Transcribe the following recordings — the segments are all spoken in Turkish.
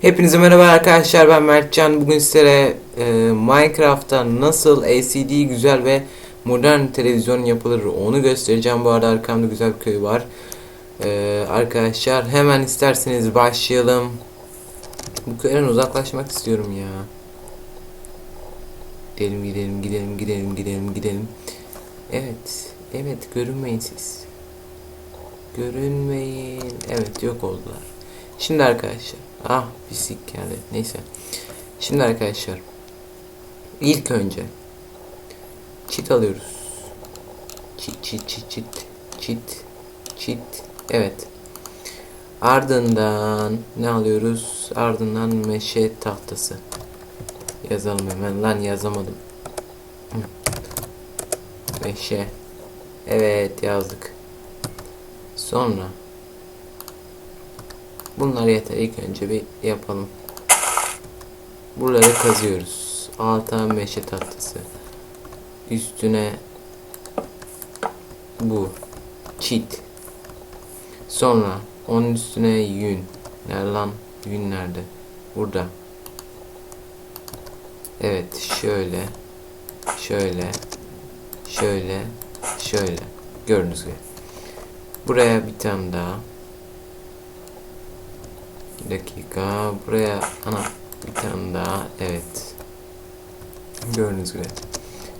Hepinize merhaba arkadaşlar ben Mertcan. Bugün sizlere e, Minecraft'ta nasıl LCD güzel ve modern televizyon yapılır onu göstereceğim. Bu arada arkamda güzel bir köy var. E, arkadaşlar hemen isterseniz başlayalım. Bu köyden uzaklaşmak istiyorum ya. Gidelim gidelim gidelim gidelim gidelim gidelim. Evet evet görünmeyin siz. Görünmeyin. Evet yok oldular Şimdi arkadaşlar. Ah pislik geldi. Neyse. Şimdi arkadaşlar. ilk önce çit alıyoruz. Çit çit çit çit çit çit. Evet. Ardından ne alıyoruz? Ardından meşe tahtası. Yazalım hemen. Lan yazamadım. Meşe. Evet yazdık. Sonra Bunlar yeter. İlk önce bir yapalım. Buraları kazıyoruz. Alta meşe tahtası. Üstüne bu çit. Sonra onun üstüne yün. Nerede lan? Yün nerede? Burada. Evet şöyle. Şöyle. Şöyle. Şöyle. Gördüğünüz gibi. Buraya bir tane daha. Bir dakika. Buraya ana bir tane daha. Evet. Gördüğünüz gibi.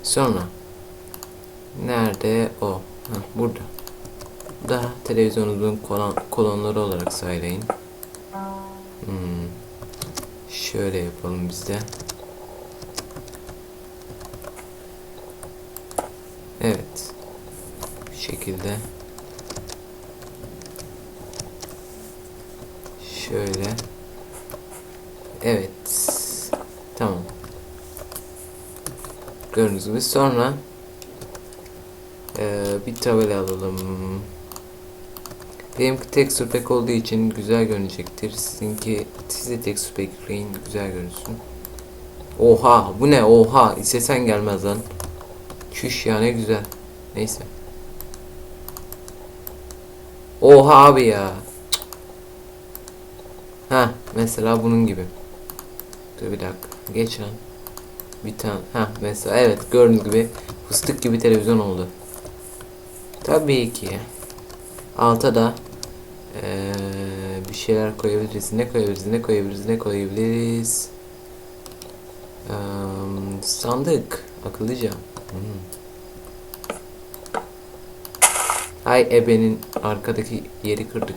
Sonra nerede o? Heh, burada. Bu da televizyonumuzun kolon, kolonları olarak sayılayın. Hmm. Şöyle yapalım biz de. Evet. Bu şekilde. Şöyle. Evet. Tamam. Gördüğünüz gibi sonra ee, bir tabela alalım. Benimki texture pack olduğu için güzel görünecektir. Sizinki size texture pack rain güzel görünsün. Oha bu ne oha istesen gelmez lan. Çüş ya ne güzel. Neyse. Oha abi ya. Ha mesela bunun gibi. Dur bir dakika. Geç lan. Bir tane. Ha mesela evet gördüğünüz gibi fıstık gibi televizyon oldu. Tabii ki. Alta da ee, bir şeyler koyabiliriz. Ne koyabiliriz? Ne koyabiliriz? Ne koyabiliriz? Ee, sandık. Akıllıca. Hmm. Ay ebenin arkadaki yeri kırdık.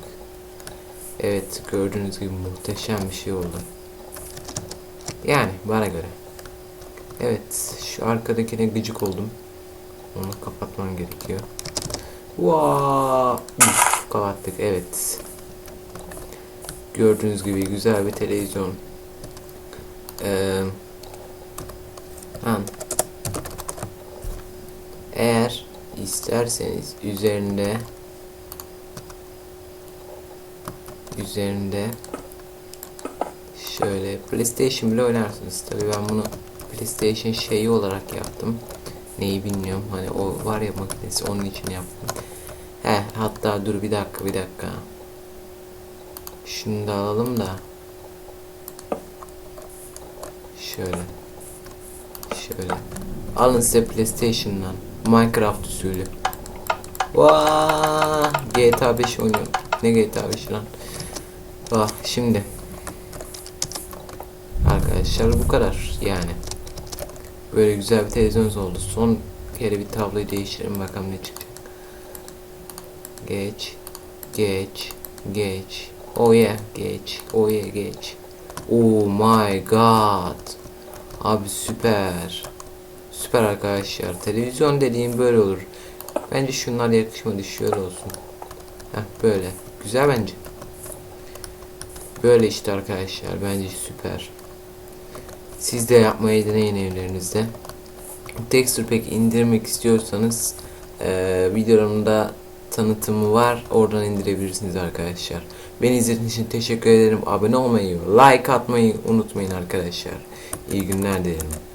Evet gördüğünüz gibi muhteşem bir şey oldu. Yani bana göre. Evet şu arkadakine gıcık oldum. Onu kapatmam gerekiyor. Vaa! Kapattık evet. Gördüğünüz gibi güzel bir televizyon. Ee. Eğer isterseniz üzerinde üzerinde şöyle PlayStation bile oynarsınız. Tabii ben bunu PlayStation şeyi olarak yaptım. Neyi bilmiyorum. Hani o var ya makinesi onun için yaptım. He hatta dur bir dakika bir dakika. Şunu da alalım da. Şöyle. Şöyle. Alın size PlayStation'dan. Minecraft usulü. Vaa! GTA 5 oynuyorum. Ne GTA 5 lan? Ah şimdi. Arkadaşlar bu kadar yani. Böyle güzel bir televizyonumuz oldu. Son kere bir tabloyu değiştirelim bakalım ne çıkacak. Geç Geç Geç. Oh yeah geç. Oh yeah geç. Oh my god. Abi süper. Süper arkadaşlar. Televizyon dediğim böyle olur. Bence şunlar yakışmadı şöyle olsun. Heh böyle. Güzel bence Böyle işte arkadaşlar bence süper. Siz de yapmayı deneyin evlerinizde. Texture Pack indirmek istiyorsanız e, videomda tanıtımı var. Oradan indirebilirsiniz arkadaşlar. Beni izlediğiniz için teşekkür ederim. Abone olmayı, like atmayı unutmayın arkadaşlar. İyi günler dilerim.